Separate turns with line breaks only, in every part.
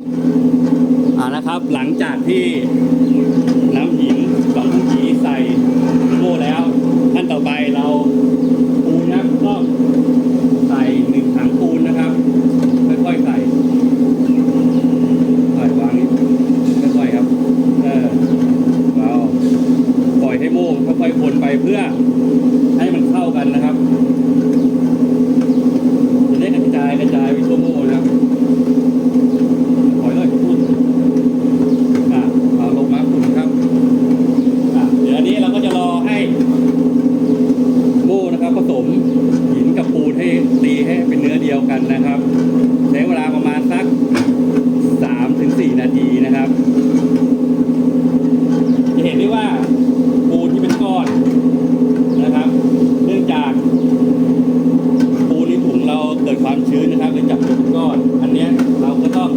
อ่านะครับหลังจากที่น้ำหินสองถุงสีใส่โม่แล้วขั้นต่อไปเราปูนนะครับก็ใส่หนึ่งถังปูนนะครับ ค่อยๆใส่ใส่วางนี่ค่อยๆครับ เออเราปล่อยให้โม่ค่อยๆคนไปเพื่อให้มันเข้ากันนะครับจะได้กระจายกระจายไปทั่วโม่นะครับปล่อยเลยพูด อะเอาลงมาคุณครับอะเดี๋ยวอันนี้เราก็จะรอให้โม่นะครับผสมหินกับปูนให้ตีให้เป็นเนื้อเดียวกันนะครับ ใช้เวลาประมาณสักสามถึงสี่นาทีนะครับ จะเห็นได้ว่าปูนที่เป็นก้อนนะครับ เนื่องจากปูนในถุงเราเกิดความชื้นนะครับเลยจับเป็นก้อน อันเนี้ยเราก็ต้อง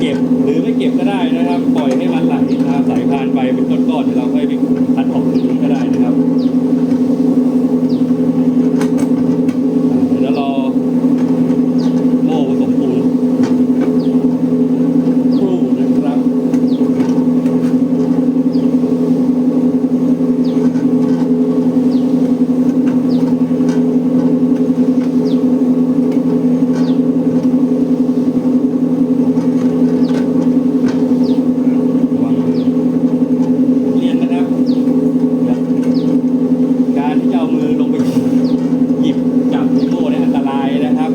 เก็บหรือไม่เก็บก็ได้นะครับ ปล่อยให้มันไหลนะครับไหลผ่านไปเป็นก้อนๆเดี๋ยวเราค่อยไปคัดออกตรงนี้ก็ได้นะครับอ่าเดี๋ยวเรารอโม่ผสมปูนครู่นะครับ ระวังมือเรียนนะครับอย่าการที่จะเอามือลงไปหยิบจับที่โม่เนี่ยอันตรายนะครับ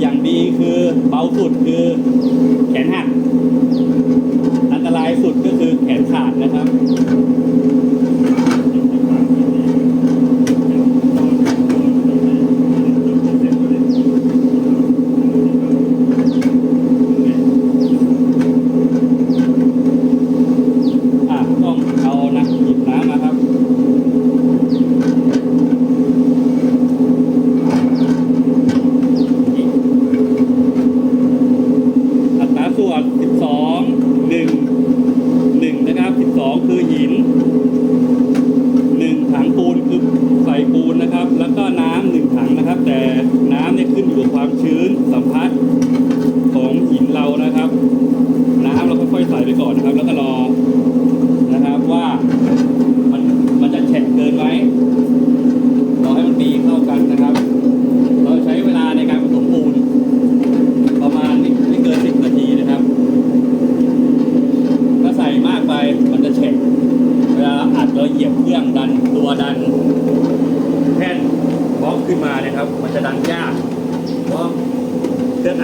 อย่างดีคือเบาสุดคือแขนหัก อันตรายสุดก็คือแข นขาดนะครับ 2 คือหิน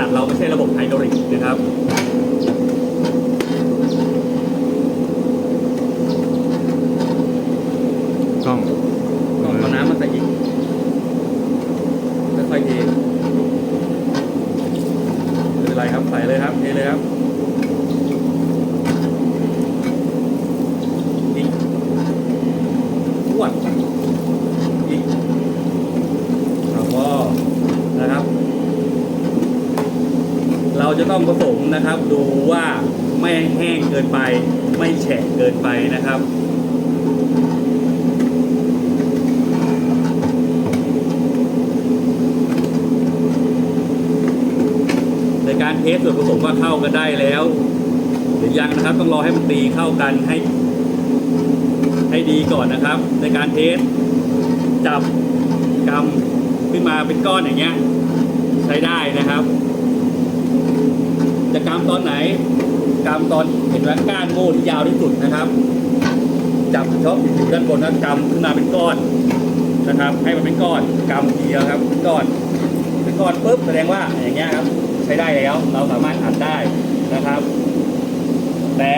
เครื่องอัดเราไม่ใช่ระบบไฮดรอลิกนะครับ
กล้อง
ก็เอาน้ำมาใส่อีกค่อยๆเทไม่เป็นไรครับใส่เลยครับเทเลยครับ อีกขวดอีกแล้วก็นะครับ เรา จะต้องผสมนะครับ ดูว่าไม่แห้งเกินไป ไม่แฉะเกินไปนะครับในการเทสส่วนผสมว่าเข้ากันได้แล้วหรือยังนะครับต้องรอให้มันตีเข้ากันให้ ให้ดีก่อนนะครับ ในการเทสจับกำขึ้นมาเป็นก้อนอย่างเงี้ย ใช้ได้นะครับ จะกำตอนไหนกำตอนเห็นว่าก้านโม่ที่ยาวที่สุดนะครับ จับเฉพาะอยู่ด้านบนนะกำขึ้นมาเป็นก้อนนะครับ ให้มันเป็นก้อนกำทีเดียวครับเป็นก้อนเป็นก้อนปุ๊บแสดงว่าอย่างเงี้ยครับใช้ได้แล้วเราสามารถอัดได้นะครับ แต่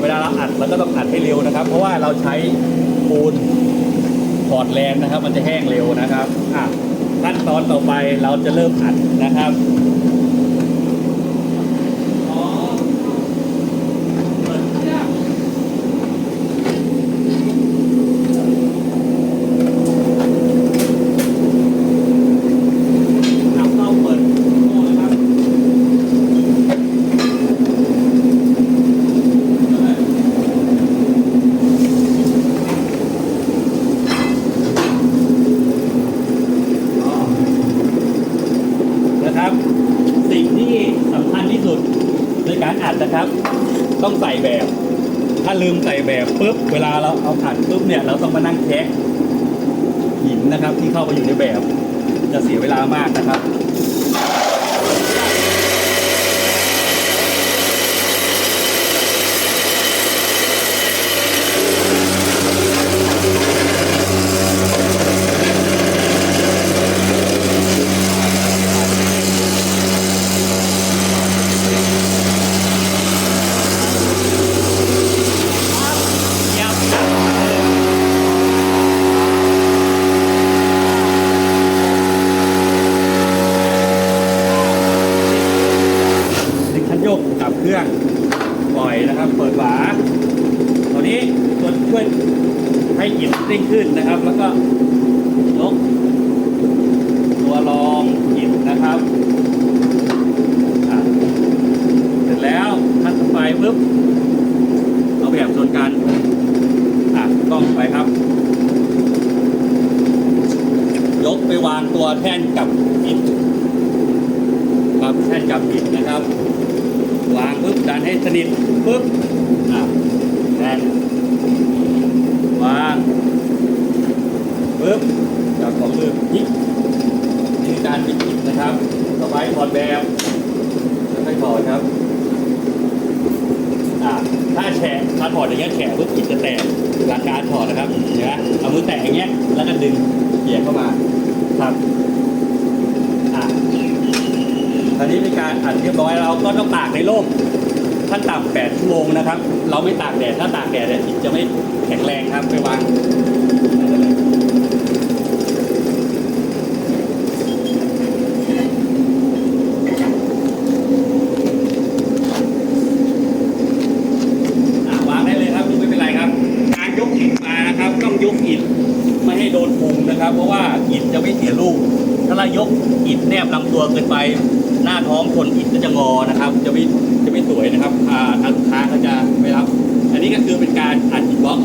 เวลาเราอัดเราก็ต้องอัดให้เร็วนะครับ เพราะว่าเราใช้ปูนพอร์ตแลนด์นะครับ มันจะแห้งเร็วนะครับอะขั้นตอนต่อไปเราจะเริ่มอัดนะครับอ๋อเปิดเครื่อง นำเข้าเปิดโม่นะครับนะครับ สิ่งที่สำคัญที่สุดในการอัดนะครับ ต้องใส่แบบ ถ้าลืมใส่แบบปุ๊บเวลาเราเอาอัดปุ๊บเนี่ยเราต้องมานั่งแคะหินนะครับ ที่เข้าไปอยู่ในแบบ จะเสียเวลามากนะครับ ดึงคันโยก ดับเครื่องปล่อยนะครับ เปิดฝาตัวนี้ตัวช่วยให้อินเร่งขึ้นนะครับ แล้วก็ยกตัวรองอินนะครับเสร็จแล้วทัดไฟปุ๊บเอาแบบชนกันอะกล้องไปครับ ยกไปวางตัวแท่นกับอินครับแท่นจับผิดนะครับางปุ๊บดันให้สนิทปุ๊บอะแท่นวางปุ๊บจับของมือพลิกนี่คือการพลิกผิดนะครับ ต่อไปถอดแบบแล้วค่อยถอดครับอะถ้าแฉะถ้าถอดอย่างเงี้ยแฉะปุ๊บผิดจะแตกหลักการถอดนะครับเห็นไหมเอามือแตะอย่างเงี้ยแล้วก็ดึงเหยียเข้ามาครับ ตอนนี้เป็นการอัดเรียบร้อยเราก็ต้องตากในร่มขั้นต่ำ8ชั่วโมงนะครับ เราไม่ตากแดดถ้าตากแดดเนี่ยอิฐจะไม่แข็งแรงครับไปวางเลยอะวางได้เลยครับไม่เป็นไรครับการยกอิฐมานะครับต้องยกอิฐไม่ให้โดนพุงนะครับเพราะว่าอิฐจะไม่เสียลูก ถ้าเรายกอิฐแนบลำตัวเกินไป หน้าท้องคนอิดก็จะงอนะครับ จะไม่จะไม่สวยนะครับอ่าทางลูกค้าเขาจะไม่รับ อันนี้ก็คือเป็นการอัดอิฐบล็อก